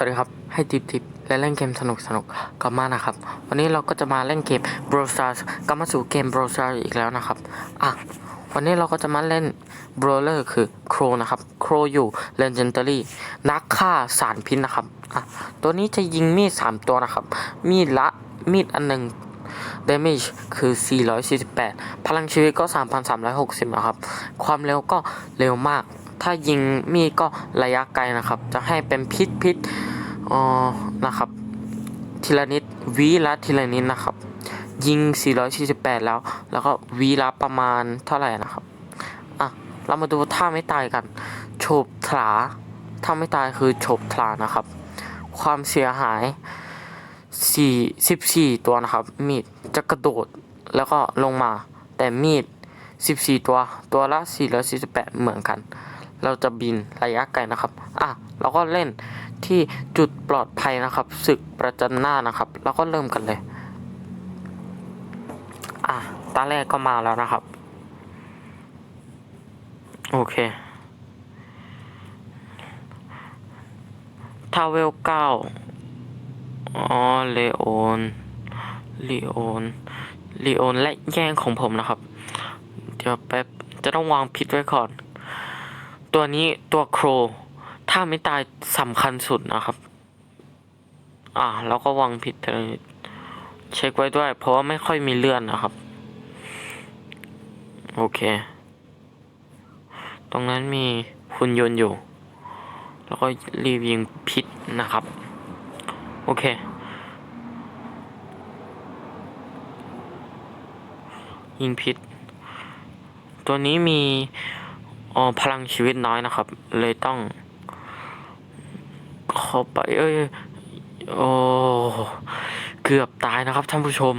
สวัสดีครับให้ทิปทิปและเล่นเกมสนุกสนุกกลับมานะครับ วันนี้เราก็จะมาเล่นเกม Brawl Stars กลับมาสู่เกม Brawl Stars อีกแล้วนะครับอะวันนี้เราก็จะมาเล่น Brawler คือ Crow นะครับ Crow อยู่ Legendary นักฆ่าสารพิษนะครับอะตัวนี้จะยิงมีด 3 ตัวนะครับ มีดละมีดอันหนึ่ง damage คือ 448 พลังชีวิตก็ 3,360 นะครับ ความเร็วก็เร็วมาก ถ้ายิงมีดก็ระยะไกลนะครับ จะให้เป็นพิษพิษอ๋อนะครับ ทีละนิดวีละทีละนิดนะครับ ยิง 448 แล้ว แล้วก็วีละประมาณเท่าไหร่นะครับอะเรามาดูท่าไม่ตายกันโฉบถลาถ้าไม่ตายคือโฉบถลานะครับ ความเสียหายสี่สิบสี่ตัวนะครับ มีดจะกระโดดแล้วก็ลงมา แต่มีดสิบสี่ตัว ตัวละสี่ร้อยสี่สิบแปดเหมือนกัน เราจะบินระยะไกลนะครับ อะ เราก็เล่นที่จุดปลอดภัยนะครับ ศึกประจันหน้านะครับเราก็เริ่มกันเลย อะ ตาแรกก็มาแล้วนะครับ โอเค ทาเวลเก้าอ๋อ เลโอน ลีโอน ลีโอนและแย่งของผมนะครับ เดี๋ยวแป๊บ จะต้องวางพิษไว้ก่อน ตัวนี้ตัวโครถ้าไม่ตายสำคัญสุดนะครับ อ่าแล้วก็วางผิดเลยเช็คไว้ด้วย เพราะว่าไม่ค่อยมีเลื่อนนะครับ โอเค ตรงนั้นมีหุ่นยนต์อยู่ แล้วก็รีบยิงพิษนะครับ โอเค ยิงพิษ ตัวนี้มี อ๋อพลังชีวิตน้อยนะครับ เลยต้องเข้าไปเอ้ยโอ้เกือบตายนะครับท่านผู้ชม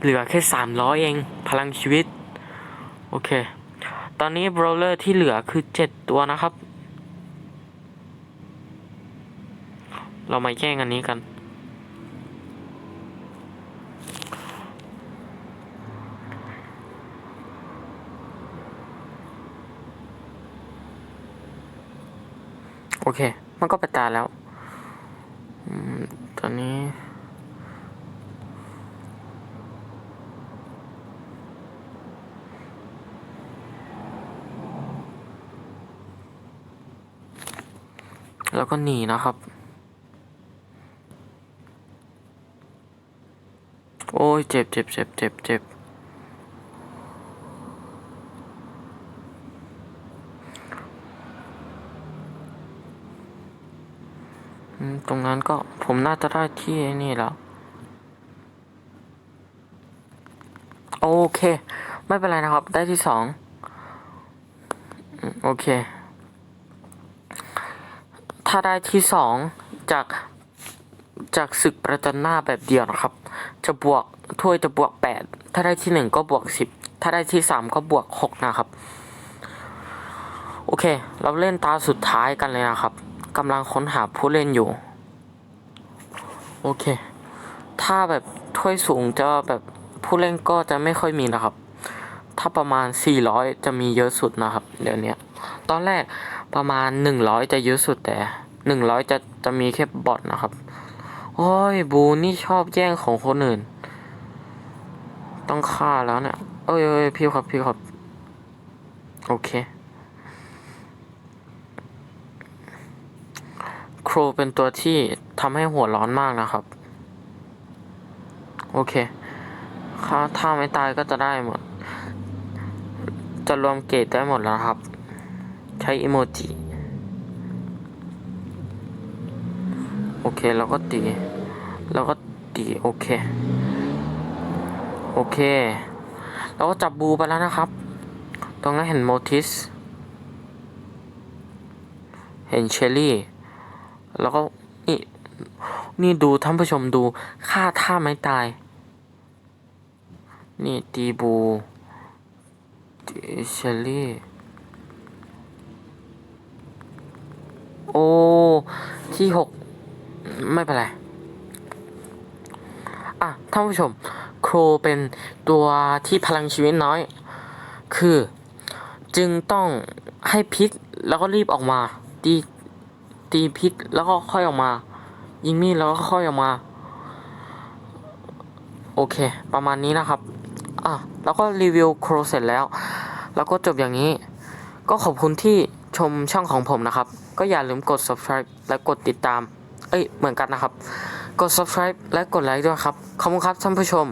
เหลือแค่สามร้อยเองพลังชีวิต โอเค ตอนนี้บรเลอร์ที่เหลือคือเจ็ดตัวนะครับ เรามาแย่งอันนี้กัน โอเค มันก็ไปตายแล้วตอนนี้ แล้วก็หนีนะครับ โอ้ยเจ็บเจ็บเจ็บเจ็บเจ็บ ตรงนั้นก็ผมน่าจะได้ที่นี่แล้ว โอเค ไม่เป็นไรนะครับ ได้ที่สองโอเค ถ้าได้ที่สองจากจากศึกประจันหน้าแบบเดียวนะครับ จะบวกถ้วยจะบวกแปดถ้าได้ที่หนึ่งก็บวกสิบถ้าได้ที่สามก็บวกหกนะครับ โอเค เราเล่นตาสุดท้ายกันเลยนะครับ กำลังค้นหาผู้เล่นอยู่ โอเค ถ้าแบบถ้วยสูงจะแบบผู้เล่นก็จะไม่ค่อยมีนะครับ ถ้าประมาณ 400 จะมีเยอะสุดนะครับ เดี๋ยวนี้ตอนแรกประมาณ 100 จะเยอะสุดแต่ 100 จะจะมีแค่บอทนะครับ โอ้ยบูนี่ชอบแย่งของคนอื่น ต้องฆ่าแล้วเนี่ย เอ้ยเอ้ยพี่ครับพี่ครับ โอเค ครูเป็นตัวที่ทำให้หัวร้อนมากนะครับ โอเคถ้าถ้าไม่ตายก็จะได้หมด จะรวมเกรดได้หมดแล้วครับ ใช้อิโมจิ โอเคแล้วก็ตีแล้วก็ตีโอเค โอเคแล้วก็จับบูไปแล้วนะครับ ตรงนั้นเห็นโมทิส เห็นเชลลี่ แล้วก็นี่นี่ดูท่านผู้ชมดูค่าท่าไม่ตาย นี่ตีบูตีเชลลี่ โอ้ ที่หกไม่เป็นไร อะ ท่านผู้ชม โครเป็นตัวที่พลังชีวิตน้อย คือ จึงต้องให้พิษแล้วก็รีบออกมาตี ตีพิษแล้วก็ค่อยออกมา ยิงมีดแล้วก็ค่อยออกมา โอเค ประมาณนี้นะครับ อะ แล้วก็รีวิวโครเสร็จแล้ว แล้วก็จบอย่างนี้ ก็ขอบคุณที่ชมช่องของผมนะครับ ก็อย่าลืมกด subscribe และกดติดตาม เอ้ย เหมือนกันนะครับ กด subscribe และกดไลค์ด้วยครับ ขอบคุณครับท่านผู้ชม